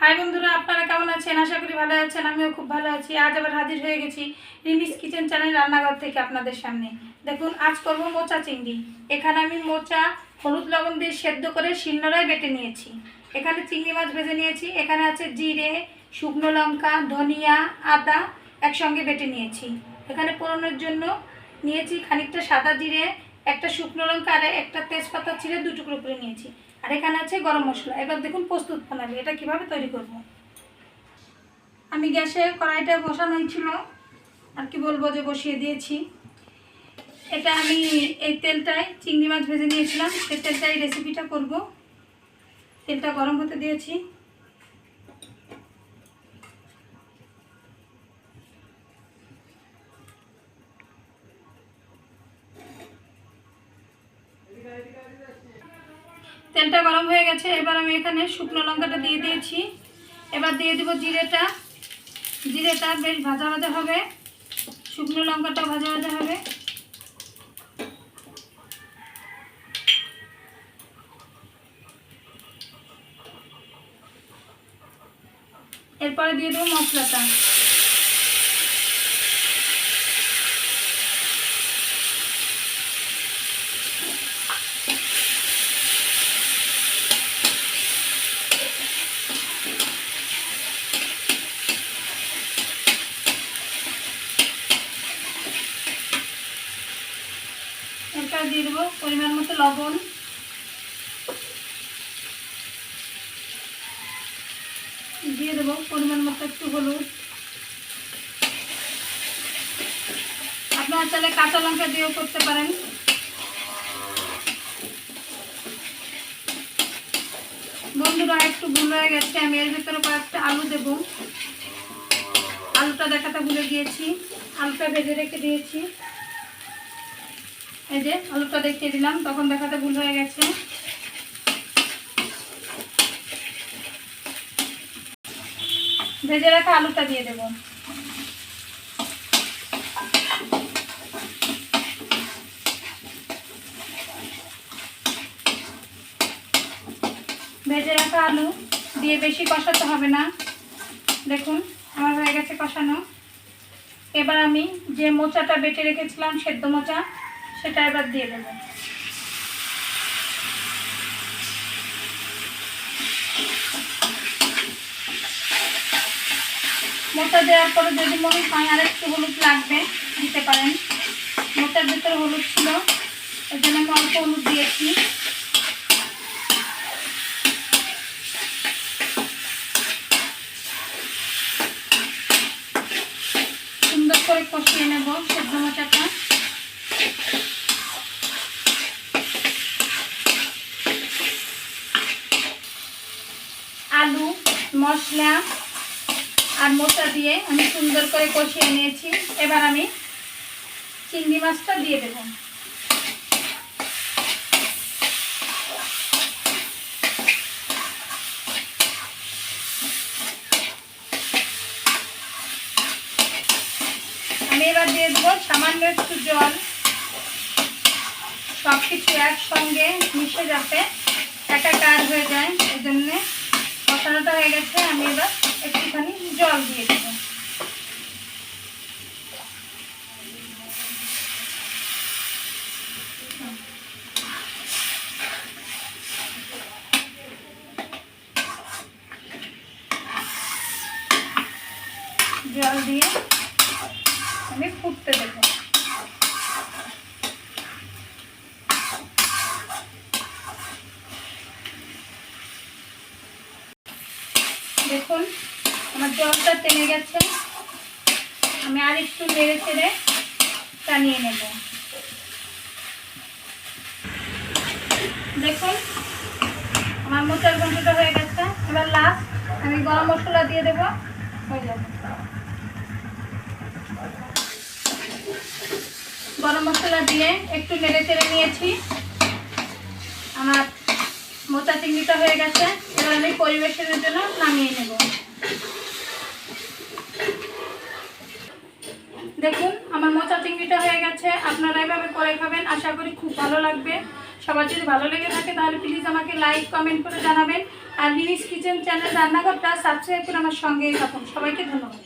High বন্ধুরা, আপনারা কেমন আছেন? আশা করি ভালো আছেন, আমিও খুব ভালো আছি। আজ আবার হাজির হয়ে গেছি রিমিস কিচেন চ্যানেল রান্নাঘর থেকে আপনাদের সামনে। দেখুন, আজ করব মোচা চিংড়ি। এখানে আমি মোচা, হলুদ লবণ দিয়ে সেদ্ধ করে শিলনোড়ায় বেটে নিয়েছি। এখানে চিংড়ি মাছ ভেজে নিয়েছি। এখানে আছে জিরে, শুকনো লঙ্কা, ধনিয়া, আদা একসঙ্গে বেটে নিয়েছি। এখানে পোড়ানোর জন্য নিয়েছি খানিকটা সাদা জিরে, একটা শুকনো লঙ্কা আর একটা তেজপাতা ছিঁড়ে দু টুকরো করে নিয়েছি। আর এখানে আছে গরম মশলা। এবার দেখুন প্রস্তুত প্রণালী, এটা কীভাবে তৈরি করব? আমি গ্যাসে কড়াইটা বসানো ছিল আর কি বলব যে বসিয়ে দিয়েছি। এটা আমি এই তেলটায় চিংড়ি মাছ ভেজে নিয়েছিলাম, সেই তেলটাই রেসিপিটা করব। তেলটা গরম হতে দিয়েছি। তেলটা গরম হয়ে গেছে, এবার আমি এখানে শুকনো লঙ্কাটা দিয়ে দিয়েছি। এবার দিয়ে দেবো জিরেটা। জিরেটা বেশ ভাজা ভাজা হবে। শুকনো লঙ্কাটা ভাজা ভাজা হবে। এরপরে দিয়ে দেবো মশলাটা। এরপর দিয়ে দেবো, পরিমাণ মতো লবণ। দিয়ে দেবো, পরিমাণ মতো একটু হলুদ। আপনারা চাইলে কাঁচা লঙ্কা দিয়েও করতে পারেন। বন্ধুরা, একটু ভুল হয়ে গেছে। আমি এর ভিতরে কয়েকটা আলু দেব। আলুটা দেখাতে ভুলে গিয়েছি। আলুটা ভেজে রেখে দিয়েছি। এই যে আলুটা দেখিয়ে দিলাম, তখন দেখাতে ভুল হয়ে গেছে। ভেজে রাখা আলুটা দিয়ে দেব। ভেজে রাখা আলু দিয়ে বেশি কষাতে হবে না। দেখুন, আমার হয়ে গেছে কষানো। এবার আমি যে মোচাটা বেটে রেখেছিলাম, সেদ্ধ মোচা সেটা এবার দিয়ে দেব। মোটা দেওয়ার পরে যদি মনে হয় আর একটু হলুদ লাগবে, দিতে পারেন। মোটার ভিতরে হলুদ ছিল, ওই জন্য আমি অল্প হলুদ দিয়েছি। সুন্দর করে কষিয়ে নেব সেদ্ধ মোচাটা আলু মশলা আর মোচা দিয়ে আমি সুন্দর করে কষিয়ে নিয়েছি। এবার আমি চিংড়ি মাছটা দিয়ে দেব। আমি এবার দিয়ে দেবো সামান্য একটু জল। সব কিছু একসঙ্গে মিশে যাতে একাকার হয়ে যায় এই জন্যে কষানোটা হয়ে গেছে আমি এবার একটুখানি জল দিয়ে দেব। জল দিয়ে আমি ফুটতে দেবো। দেখুন, আমার জলটা টেনে গেছে। আমি আর একটু নেড়ে চেড়ে টানিয়ে নেব। দেখুন, আমার মোচার গন্ধটা হয়ে গেছে। এবার লাস্ট আমি গরম মশলা দিয়ে দেবো। হয়ে যাবে। গরম মশলা দিয়ে একটু নেড়ে চেড়ে নিয়েছি। আমার মোচা চিংড়িটা হয়ে গেছে, এবার আমি পরিবেশনের জন্য নামিয়ে নেব। দেখুন, আমার মোচা চিংড়িটা হয়ে গেছে, আপনারা এভাবে করে খাবেন, আশা করি খুব ভালো লাগবে। সবার যদি ভালো লেগে থাকে, তাহলে প্লিজ আমাকে লাইক কমেন্ট করে জানাবেন। আর রিমিস কিচেন চ্যানেল রান্নাঘরটা সাবস্ক্রাইব করে আমার সঙ্গেই থাকুন। সবাইকে ধন্যবাদ।